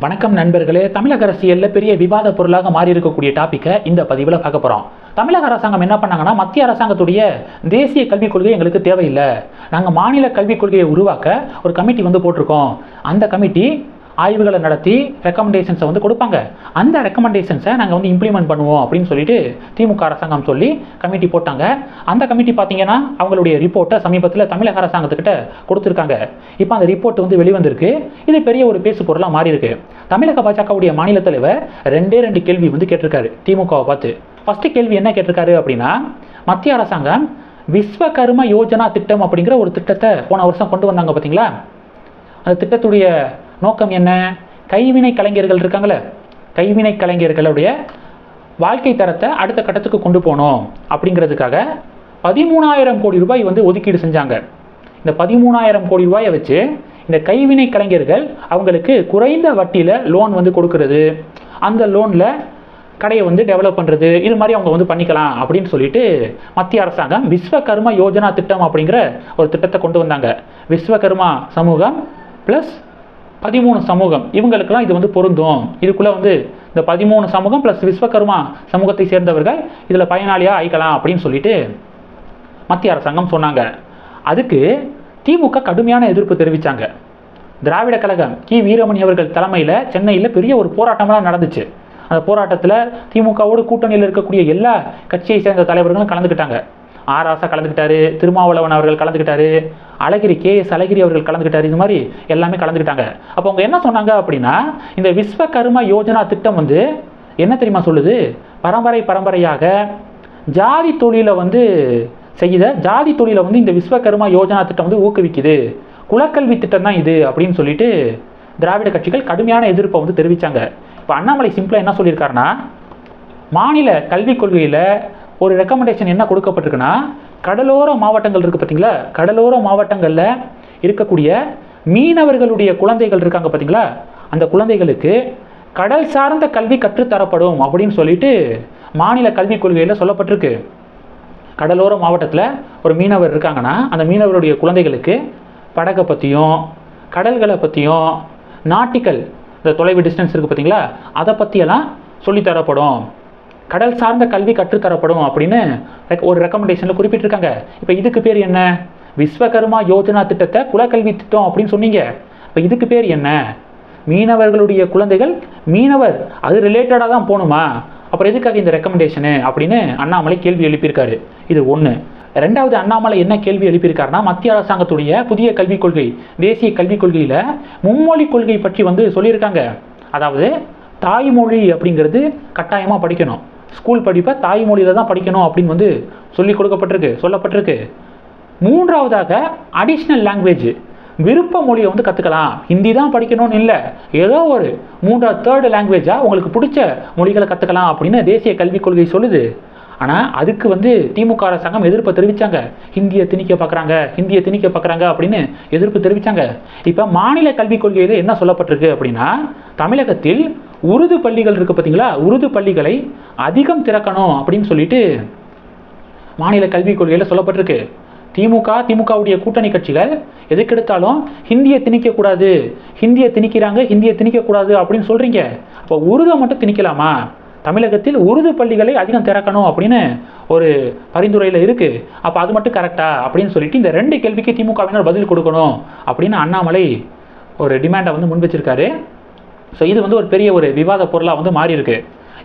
வணக்கம் நண்பர்களே. தமிழக அரசியலில் பெரிய விவாத பொருளாக மாறி இருக்கக்கூடிய டாப்பிக்கை இந்த பதிவில் பார்க்க போகிறோம் தமிழக அரசாங்கம் என்ன பண்ணாங்கன்னா மத்திய அரசாங்கத்துடைய தேசிய கல்விக் கொள்கை எங்களுக்கு தேவையில்லை. நாங்கள் மாநில கல்விக் கொள்கையை உருவாக்க ஒரு கமிட்டி வந்து போட்டிருக்கோம். அந்த கமிட்டி ஆய்வுகளை நடத்தி ரெக்கமெண்டேஷன்ஸை வந்து கொடுப்பாங்க. அந்த ரெக்கமெண்டேஷன்ஸை நாங்கள் வந்து இம்ப்ளிமெண்ட் பண்ணுவோம் அப்படின்னு சொல்லிட்டு திமுக அரசாங்கம் சொல்லி கமிட்டி போட்டாங்க. அந்த கமிட்டி பார்த்தீங்கன்னா அவங்களுடைய ரிப்போர்ட்டை சமீபத்தில் தமிழக அரசாங்கத்துக்கிட்ட கொடுத்துருக்காங்க. இப்போ அந்த ரிப்போர்ட் வந்து வெளிவந்திருக்கு. இது பெரிய ஒரு பேசு பொருளாக மாறி இருக்கு தமிழக பாஜகவுடைய மாநில தலைவர் ரெண்டே ரெண்டு கேள்வி வந்து கேட்டிருக்காரு திமுகவை பார்த்து. ஃபஸ்ட்டு கேள்வி என்ன கேட்டிருக்காரு அப்படின்னா மத்திய அரசாங்கம் விஸ்வகர்ம யோஜனா திட்டம் அப்படிங்கிற ஒரு திட்டத்தை போன வருஷம் கொண்டு வந்தாங்க பார்த்தீங்களா அந்த திட்டத்துடைய நோக்கம் என்ன? கைவினை கலைஞர்கள் இருக்காங்களே கைவினை கலைஞர்களுடைய வாழ்க்கை தரத்தை அடுத்த கட்டத்துக்கு கொண்டு போகணும் அப்படிங்கிறதுக்காக பதிமூணாயிரம் கோடி ரூபாய் வந்து ஒதுக்கீடு செஞ்சாங்க. இந்த பதிமூணாயிரம் கோடி ரூபாயை வச்சு இந்த கைவினை கலைஞர்கள் அவங்களுக்கு குறைந்த வட்டியில் லோன் வந்து கொடுக்கறது. அந்த லோனில் கடையை வந்து டெவலப் பண்ணுறது இது மாதிரி அவங்க வந்து பண்ணிக்கலாம் அப்படின்னு சொல்லிட்டு மத்திய அரசாங்கம் விஸ்வகர்மா யோஜனா திட்டம் அப்படிங்கிற ஒரு திட்டத்தை கொண்டு வந்தாங்க. விஸ்வகர்மா சமூகம் ப்ளஸ் பதிமூணு சமூகம். இவங்களுக்கெல்லாம் இது வந்து பொருந்தும். இதுக்குள்ளே வந்து இந்த பதிமூணு சமூகம் ப்ளஸ் விஸ்வகர்மா சமூகத்தை சேர்ந்தவர்கள் இதில் பயனாளியாக ஆயிக்கலாம் அப்படின்னு சொல்லிட்டு மத்திய அரசாங்கம் சொன்னாங்க. அதுக்கு திமுக கடுமையான எதிர்ப்பு தெரிவித்தாங்க திராவிட கழகம் கி. வீரமணி அவர்கள் தலைமையில் சென்னையில் பெரிய ஒரு போராட்டம்லாம் நடந்துச்சு. அந்த போராட்டத்தில் திமுகவோடு கூட்டணியில் இருக்கக்கூடிய எல்லா கட்சியை சேர்ந்த தலைவர்களும் கலந்துக்கிட்டாங்க. ஆர் ஆசா கலந்துக்கிட்டாரு திருமாவளவன் அவர்கள் கலந்துக்கிட்டாரு அழகிரி கே எஸ் அழகிரி அவர்கள் கலந்துக்கிட்டாரு இது மாதிரி எல்லாமே கலந்துக்கிட்டாங்க. அப்போ அவங்க என்ன சொன்னாங்க அப்படின்னா இந்த விஸ்வகர்மா யோஜனா திட்டம் வந்து என்ன தெரியுமா சொல்லுது? பரம்பரை பரம்பரையாக ஜாதி தொழிலை வந்து செய்த ஜாதி தொழிலை வந்து இந்த விஸ்வகர்மா யோஜனா திட்டம் வந்து ஊக்குவிக்குது. குலக்கல்வி திட்டம் தான் இது அப்படின்னு சொல்லிட்டு திராவிட கட்சிகள் கடுமையான எதிர்ப்பை வந்து தெரிவித்தாங்க இப்போ அண்ணாமலை சிம்பிளாக என்ன சொல்லியிருக்காருன்னா மாநில கல்விக் கொள்கையில் ஒரு ரெக்கமெண்டேஷன் என்ன கொடுக்கப்பட்டிருக்குன்னா கடலோர மாவட்டங்கள் இருக்குது பார்த்தீங்களா? கடலோர மாவட்டங்களில் இருக்கக்கூடிய மீனவர்களுடைய குழந்தைகள் இருக்காங்க பார்த்தீங்களா? அந்த குழந்தைகளுக்கு கடல் சார்ந்த கல்வி கற்றுத்தரப்படும் அப்படின்னு சொல்லிட்டு மாநில கல்விக் கொள்கையில் சொல்லப்பட்டிருக்கு. கடலோர மாவட்டத்தில் ஒரு மீனவர் இருக்காங்கன்னா அந்த மீனவருடைய குழந்தைகளுக்கு படகை பற்றியும் கடல்களை பற்றியும் நாட்டிக்கல் இந்த தொலைவு டிஸ்டன்ஸ் இருக்குது பார்த்தீங்களா? அதை பற்றியெல்லாம் சொல்லித்தரப்படும். கடல் சார்ந்த கல்வி கற்றுத்தரப்படும் அப்படின்னு ரெக்- ஒரு ரெக்கமெண்டேஷனில் குறிப்பிட்டிருக்காங்க. இப்போ இதுக்கு பேர் என்ன? விஸ்வகர்மா யோஜனா திட்டத்தை குலக்கல்வி திட்டம் அப்படின்னு சொன்னீங்க. இப்போ இதுக்கு பேர் என்ன? மீனவர்களுடைய குழந்தைகள் மீனவர் அது ரிலேட்டடாக தான் போகணுமா அப்புறம் எதுக்காக இந்த ரெக்கமெண்டேஷனு அப்படின்னு அண்ணாமலை கேள்வி எழுப்பியிருக்காரு. இது ஒன்று ரெண்டாவது அண்ணாமலை என்ன கேள்வி எழுப்பியிருக்காருன்னா மத்திய அரசாங்கத்துடைய புதிய கல்விக் கொள்கை தேசிய கல்விக் கொள்கையில் மும்மொழி கொள்கை பற்றி வந்து சொல்லியிருக்காங்க. அதாவது தாய்மொழி அப்படிங்கிறது கட்டாயமாக படிக்கணும். ஸ்கூல் படிப்பை தாய்மொழியில் தான் படிக்கணும் அப்படின்னு வந்து சொல்லி கொடுக்கப்பட்டிருக்கு சொல்லப்பட்டிருக்கு. மூன்றாவதாக அடிஷ்னல் லாங்குவேஜ் விருப்ப மொழியை வந்து கற்றுக்கலாம் ஹிந்தி தான் படிக்கணும்னு இல்லை. ஏதோ ஒரு மூன்றாவது தேர்டு லாங்குவேஜாக உங்களுக்கு பிடிச்ச மொழிகளை கற்றுக்கலாம் அப்படின்னு தேசிய கல்விக் கொள்கை சொல்லுது. ஆனால் அதுக்கு வந்து திமுக அரசாங்கம் எதிர்ப்பை தெரிவித்தாங்க ஹிந்தியை திணிக்க பார்க்குறாங்க ஹிந்தியை திணிக்க பார்க்குறாங்க அப்படின்னு எதிர்ப்பு தெரிவித்தாங்க இப்போ மாநில கல்விக் கொள்கையில் என்ன சொல்லப்பட்டிருக்கு அப்படின்னா தமிழகத்தில் உருது பள்ளிகள் இருக்குது பார்த்தீங்களா உருது பள்ளிகளை அதிகம் திறக்கணும் அப்படின்னு சொல்லிட்டு மாநில கல்விக் கொள்கையில் சொல்லப்பட்டிருக்கு. திமுக திமுகவுடைய கூட்டணி கட்சிகள் எதுக்கெடுத்தாலும் ஹிந்தியை திணிக்கக்கூடாது ஹிந்தியை திணிக்கிறாங்க ஹிந்தியை திணிக்கக்கூடாது அப்படின்னு சொல்கிறீங்க அப்போ உருதை மட்டும் திணிக்கலாமா? தமிழகத்தில் உருது பள்ளிகளை அதிகம் திறக்கணும் அப்படின்னு ஒரு பரிந்துரையில் இருக்குது அப்போ அது மட்டும் கரெக்டா அப்படின்னு சொல்லிட்டு இந்த ரெண்டு கேள்விக்கு திமுகவினர் பதில் கொடுக்கணும் அப்படின்னு அண்ணாமலை ஒரு டிமாண்டை வந்து முன் வச்சிருக்காரு. ஸோ இது வந்து ஒரு பெரிய ஒரு விவாத பொருளாக வந்து மாறியிருக்கு.